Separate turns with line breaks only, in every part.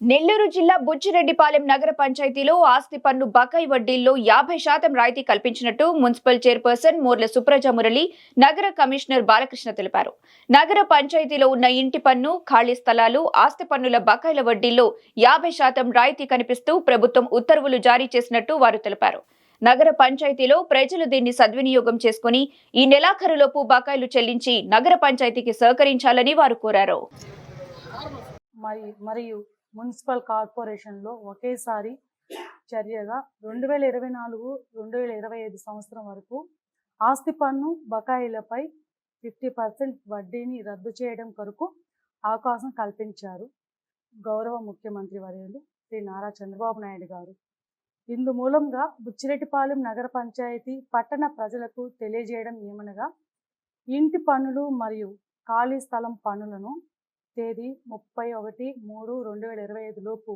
నెల్లూరు జిల్లా బుచ్చిరెడ్డిపాలెం నగర పంచాయతీలో ఆస్తి పన్ను బకాయి వడ్డీల్లో యాభై శాతం రాయితీ కల్పించినట్టు మున్సిపల్ చైర్పర్సన్ మోర్ల సుప్రజ మురళి నగర కమిషనర్ బాలకృష్ణ తెలిపారు. నగర పంచాయతీలో ఉన్న ఇంటి పన్ను ఖాళీ స్థలాలు ఆస్తి పన్నుల బకాయిల వడ్డీల్లో యాభై శాతం రాయితీ కనిపిస్తూ ప్రభుత్వం ఉత్తర్వులు జారీ చేసినట్టు వారు తెలిపారు. నగర పంచాయతీలో ప్రజలు దీన్ని సద్వినియోగం చేసుకుని ఈ నెలాఖరులోపు బకాయిలు చెల్లించి నగర పంచాయతీకి సహకరించాలని వారు కోరారు.
మరియు మున్సిపల్ కార్పొరేషన్లో ఒకేసారి చర్యగా రెండు వేల ఇరవై నాలుగు రెండు వేల ఇరవై ఐదు సంవత్సరం వరకు ఆస్తి పన్ను బకాయిలపై ఫిఫ్టీ పర్సెంట్ వడ్డీని రద్దు చేయడం కొరకు అవకాశం కల్పించారు గౌరవ ముఖ్యమంత్రి వర్యులు శ్రీ నారా చంద్రబాబు నాయుడు గారు. ఇందు మూలంగా బుచ్చిరెడ్డిపాలెం నగర పంచాయతీ పట్టణ ప్రజలకు తెలియజేయడం ఏమనగా ఇంటి పన్నులు మరియు ఖాళీ స్థలం పన్నులను తేదీ ముప్పై ఒకటి మూడు రెండు వేల ఇరవై ఐదు లోపు.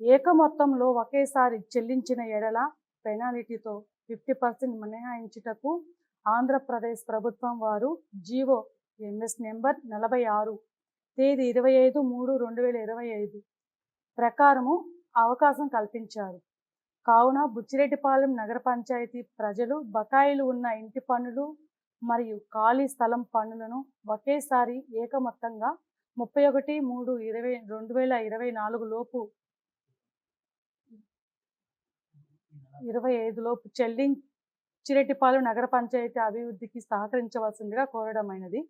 ఏక మొత్తంలో ఒకేసారి చెల్లించిన ఎడల పెనాల్టీతో ఫిఫ్టీ పర్సెంట్ మినహాయించుటకు ఆంధ్రప్రదేశ్ ప్రభుత్వం వారు జీవో ఎంఎస్ నెంబర్ నలభై ఆరు తేదీ ఇరవై ఐదు మూడు రెండు వేల ఇరవై ఐదు ప్రకారము అవకాశం కల్పించారు. కావున బుచ్చిరెడ్డిపాలెం నగర పంచాయతీ ప్రజలు బకాయిలు ఉన్న ఇంటి పన్నులు మరియు ఖాళీ స్థలం పన్నులను ఒకేసారి ఏకమొత్తంగా ముప్పై ఒకటి మూడు ఇరవై రెండు వేల ఇరవై నాలుగు లోపు ఇరవై ఐదు లోపు చెల్లించిరెడ్డిపాలెం నగర పంచాయతీ అభివృద్ధికి సహకరించవలసిందిగా కోరడమైనది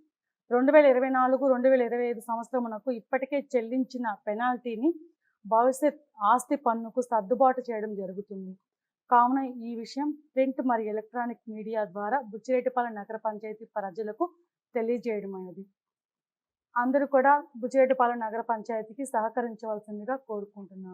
రెండు వేల ఇరవై నాలుగు రెండు వేల ఇరవై ఐదు సంవత్సరమునకు ఇప్పటికే చెల్లించిన పెనాల్టీని భవిష్యత్ ఆస్తి పన్నుకు సర్దుబాటు చేయడం జరుగుతుంది. కావున ఈ విషయం ప్రింట్ మరియు ఎలక్ట్రానిక్ మీడియా ద్వారా బుచ్చిరెడ్డిపాలెం నగర పంచాయతీ ప్రజలకు తెలియజేయడమైనది అందరూ కూడా బుచ్చిరెడ్డిపాలెం నగర పంచాయతీకి సహకరించవలసిందిగా కోరుకుంటున్నాను.